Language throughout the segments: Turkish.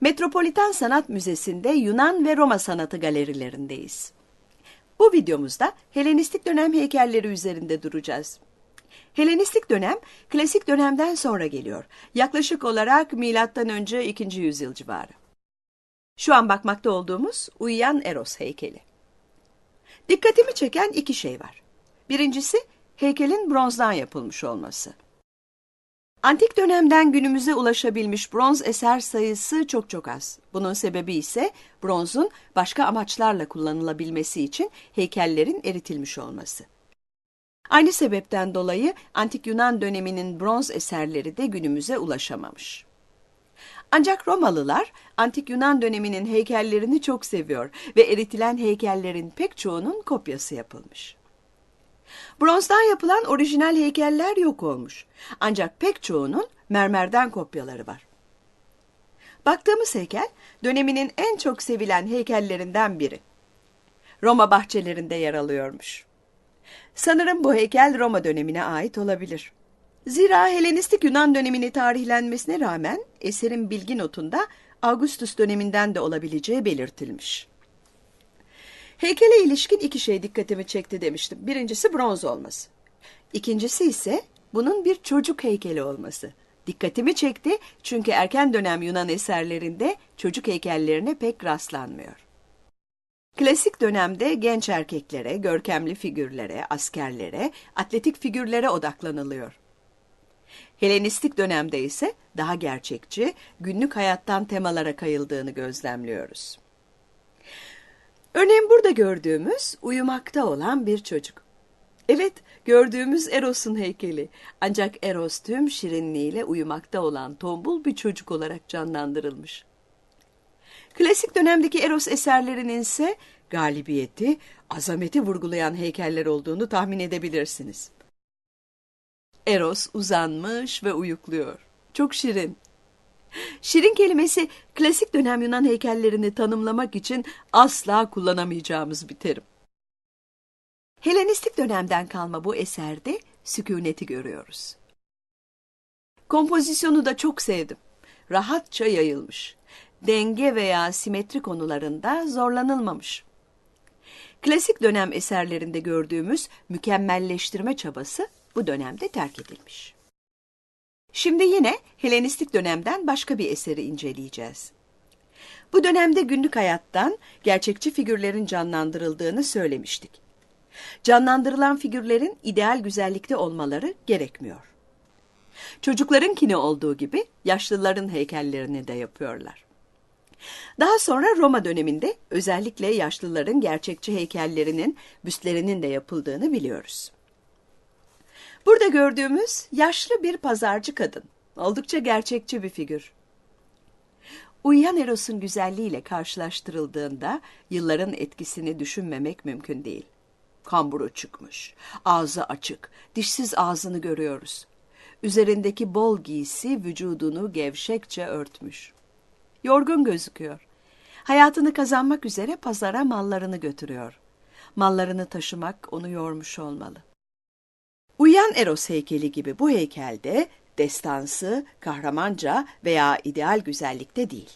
Metropolitan Sanat Müzesi'nde Yunan ve Roma sanatı galerilerindeyiz. Bu videomuzda Helenistik dönem heykelleri üzerinde duracağız. Helenistik dönem klasik dönemden sonra geliyor. Yaklaşık olarak milattan önce 2. yüzyıl civarı. Şu an bakmakta olduğumuz uyuyan Eros heykeli. Dikkatimi çeken iki şey var. Birincisi heykelin bronzdan yapılmış olması. Antik dönemden günümüze ulaşabilmiş bronz eser sayısı çok çok az. Bunun sebebi ise bronzun başka amaçlarla kullanılabilmesi için heykellerin eritilmiş olması. Aynı sebepten dolayı Antik Yunan döneminin bronz eserleri de günümüze ulaşamamış. Ancak Romalılar Antik Yunan döneminin heykellerini çok seviyor ve eritilen heykellerin pek çoğunun kopyası yapılmış. Bronzdan yapılan orijinal heykeller yok olmuş. Ancak pek çoğunun mermerden kopyaları var. Baktığımız heykel döneminin en çok sevilen heykellerinden biri. Roma bahçelerinde yer alıyormuş. Sanırım bu heykel Roma dönemine ait olabilir. Zira Helenistik Yunan dönemini tarihlenmesine rağmen eserin bilgi notunda Augustus döneminden de olabileceği belirtilmiş. Heykele ilişkin iki şey dikkatimi çekti demiştim. Birincisi bronz olması. İkincisi ise bunun bir çocuk heykeli olması. Dikkatimi çekti çünkü erken dönem Yunan eserlerinde çocuk heykellerine pek rastlanmıyor. Klasik dönemde genç erkeklere, görkemli figürlere, askerlere, atletik figürlere odaklanılıyor. Helenistik dönemde ise daha gerçekçi, günlük hayattan temalara kayıldığını gözlemliyoruz. Örneğin burada gördüğümüz uyumakta olan bir çocuk. Evet, gördüğümüz Eros'un heykeli. Ancak Eros tüm şirinliğiyle uyumakta olan tombul bir çocuk olarak canlandırılmış. Klasik dönemdeki Eros eserlerinin ise galibiyeti, azameti vurgulayan heykeller olduğunu tahmin edebilirsiniz. Eros uzanmış ve uyukluyor. Çok şirin. Şirin kelimesi klasik dönem Yunan heykellerini tanımlamak için asla kullanamayacağımız bir terim. Helenistik dönemden kalma bu eserde sükuneti görüyoruz. Kompozisyonu da çok sevdim. Rahatça yayılmış. Denge veya simetri konularında zorlanılmamış. Klasik dönem eserlerinde gördüğümüz mükemmelleştirme çabası bu dönemde terk edilmiş. Şimdi yine Helenistik dönemden başka bir eseri inceleyeceğiz. Bu dönemde günlük hayattan gerçekçi figürlerin canlandırıldığını söylemiştik. Canlandırılan figürlerin ideal güzellikte olmaları gerekmiyor. Çocuklarınkini olduğu gibi yaşlıların heykellerini de yapıyorlar. Daha sonra Roma döneminde özellikle yaşlıların gerçekçi heykellerinin, büstlerinin de yapıldığını biliyoruz. Burada gördüğümüz yaşlı bir pazarcı kadın. Oldukça gerçekçi bir figür. Uyuyan Eros'un güzelliğiyle karşılaştırıldığında yılların etkisini düşünmemek mümkün değil. Kamburu çıkmış, ağzı açık, dişsiz ağzını görüyoruz. Üzerindeki bol giysi vücudunu gevşekçe örtmüş. Yorgun gözüküyor. Hayatını kazanmak üzere pazara mallarını götürüyor. Mallarını taşımak onu yormuş olmalı. Uyuyan Eros heykeli gibi bu heykelde destansı, kahramanca veya ideal güzellikte değil.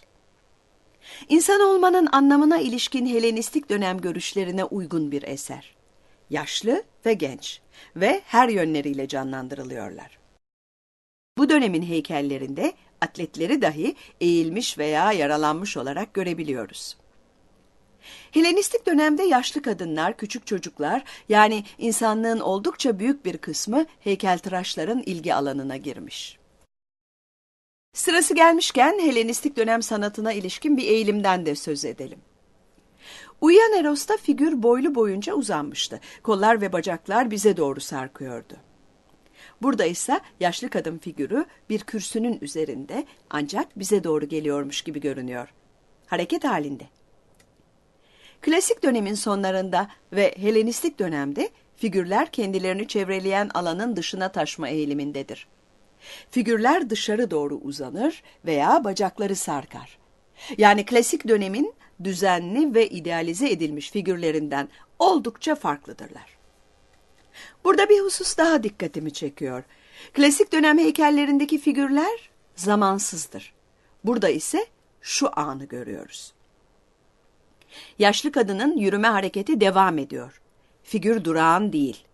İnsan olmanın anlamına ilişkin Helenistik dönem görüşlerine uygun bir eser. Yaşlı ve genç ve her yönleriyle canlandırılıyorlar. Bu dönemin heykellerinde atletleri dahi eğilmiş veya yaralanmış olarak görebiliyoruz. Helenistik dönemde yaşlı kadınlar, küçük çocuklar yani insanlığın oldukça büyük bir kısmı heykeltıraşların ilgi alanına girmiş. Sırası gelmişken Helenistik dönem sanatına ilişkin bir eğilimden de söz edelim. Uyuyan Eros'ta figür boylu boyunca uzanmıştı. Kollar ve bacaklar bize doğru sarkıyordu. Burada ise yaşlı kadın figürü bir kürsünün üzerinde ancak bize doğru geliyormuş gibi görünüyor. Hareket halinde. Klasik dönemin sonlarında ve Helenistik dönemde figürler kendilerini çevreleyen alanın dışına taşma eğilimindedir. Figürler dışarı doğru uzanır veya bacakları sarkar. Yani klasik dönemin düzenli ve idealize edilmiş figürlerinden oldukça farklıdırlar. Burada bir husus daha dikkatimi çekiyor. Klasik dönem heykellerindeki figürler zamansızdır. Burada ise şu anı görüyoruz. Yaşlı kadının yürüme hareketi devam ediyor. Figür durağan değil.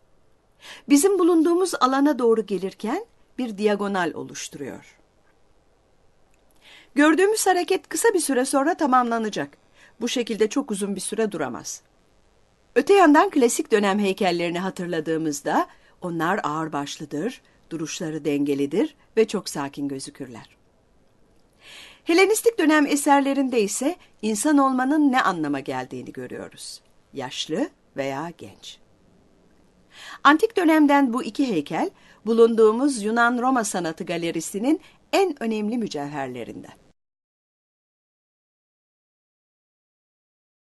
Bizim bulunduğumuz alana doğru gelirken bir diagonal oluşturuyor. Gördüğümüz hareket kısa bir süre sonra tamamlanacak. Bu şekilde çok uzun bir süre duramaz. Öte yandan klasik dönem heykellerini hatırladığımızda onlar ağırbaşlıdır, duruşları dengelidir ve çok sakin gözükürler. Helenistik dönem eserlerinde ise insan olmanın ne anlama geldiğini görüyoruz. Yaşlı veya genç. Antik dönemden bu iki heykel bulunduğumuz Yunan-Roma sanatı galerisinin en önemli mücevherlerinden.